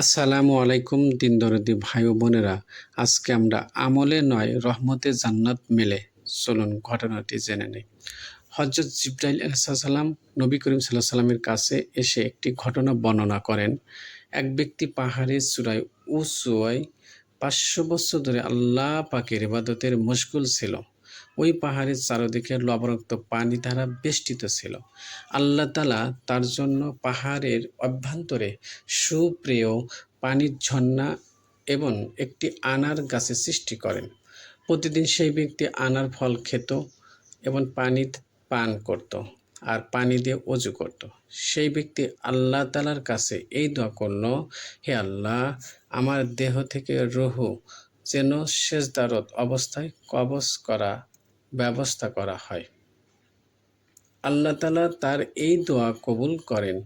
আসসালামু আলাইকুম দিন দরদি ভাই ও বোনেরা। আজকে আমরা আমলে নয়, রহমতে জান্নাত মেলে। চলুন ঘটনাটি জেনে নেই। হজরত জিব্রাইল আলাইসাল্লাম নবী করিম সাল্লাহ সাল্লামের কাছে এসে একটি ঘটনা বর্ণনা করেন। এক ব্যক্তি পাহাড়ের চূড়ায় উঁচুয় পাঁচশো বছর ধরে আল্লাহ পাকের ইবাদতের মশগুল ছিল। ওই পাহাড়ের চারদিকে লবণাক্ত পানি দ্বারা বেষ্টিত ছিল। আল্লাহ তালা তার জন্য পাহাড়ের অভ্যন্তরে সুপ্রিয় পানির ঝর্ণা এবং একটি আনার গাছের সৃষ্টি করেন। প্রতিদিন সেই ব্যক্তি আনার ফল খেত এবং পানি পান করত আর পানি দিয়ে অজু করত। সেই ব্যক্তি আল্লাহ তালার কাছে এই দোয়া করল, হে আল্লাহ, আমার দেহ থেকে রহু যেন শেষদারত অবস্থায় কবজ করা ব্যবস্থা করা হয়। আল্লাহ তালা তার এই দোয়া কবুল করেন।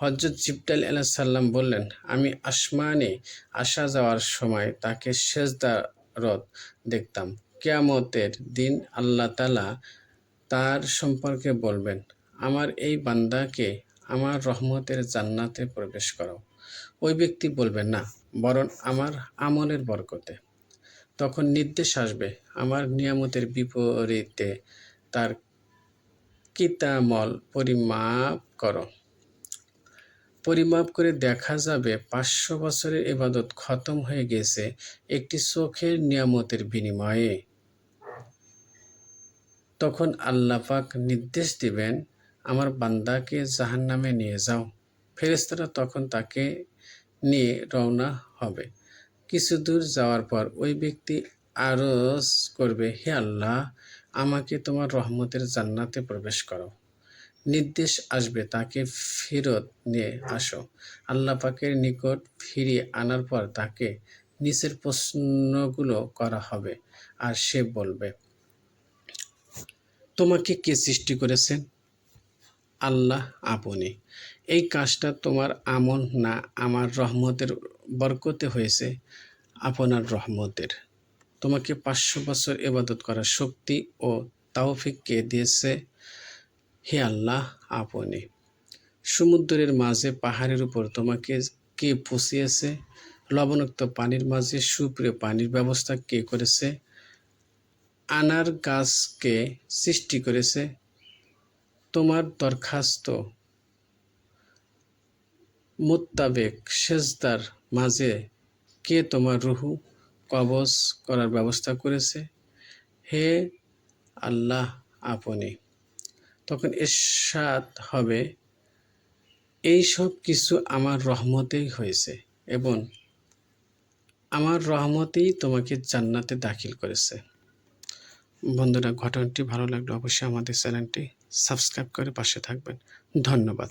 হজরত জিবদাল আলাহ সাল্লাম বললেন, আমি আসমানে আসা যাওয়ার সময় তাকে সেজদারত দেখতাম। কেয়ামতের দিন আল্লাহ তালা তার সম্পর্কে বলবেন, আমার এই বান্দাকে আমার রহমতের জান্নাতে প্রবেশ করো ওই ব্যক্তি বলবেন না, বরং আমার আমলের বরকতে তখন নির্দেশ আসবে, আমার নিয়ামতের বিপরীতে তার কিতামল পরিমাপ করো। পরিমাপ করে দেখা যাবে পাঁচশো বছরের এবাদত খতম হয়ে গেছে একটি চোখের নিয়ামতের বিনিময়ে। তখন আল্লাপাক নির্দেশ দিবেন, আমার বান্দাকে জাহান নামে নিয়ে যাও। ফেরেস্তারা তখন তাকে নিয়ে রওনা হবে। কিছু দূর যাওয়ার পর ওই ব্যক্তি আরজ করবে, হে আল্লাহ, আমাকে তোমার রহমতের জান্নাতে প্রবেশ করো। নির্দেশ আসবে, তাকে ফেরত নিয়ে আসো। আল্লাহ পাকের নিকট ফিরিয়ে আনার পর তাকে নিচের প্রশ্নগুলো করা হবে আর সে বলবে, তোমাকে কে সৃষ্টি করেছেন আল্লাহ আপনি। এই কাজটা তোমার আমল না, আমার রহমতের বরকতে হয়েছে আপনার রহমতের। তোমাকে পাঁচশো বছর এবাদত করার শক্তি ও তাওফিক কে দিয়েছে হে আল্লাহ আপনি। সমুদ্রের মাঝে, পাহাড়ের উপর তোমাকে কে পুষিয়েছে? লবণাক্ত পানির মাঝে, সুপ্রিয় পানির ব্যবস্থা কে করেছে? আনার গাছকে সৃষ্টি করেছে? তোমার দরখাস্ত। মোত্তাবেক সেজদার মাঝে কে তোমার রুহু কবজ করার ব্যবস্থা করেছে? হে আল্লাহ আপনি। তখন এরশাদ হবে, এই সব কিছু আমার রহমতেই হয়েছে এবং আমার রহমতেই তোমাকে জান্নাতে দাখিল করেছে। বন্ধুরা ঘটনাটি ভালো লাগলে অবশ্যই আমাদের চ্যানেলটি সাবস্ক্রাইব করে পাশে থাকবেন। ধন্যবাদ।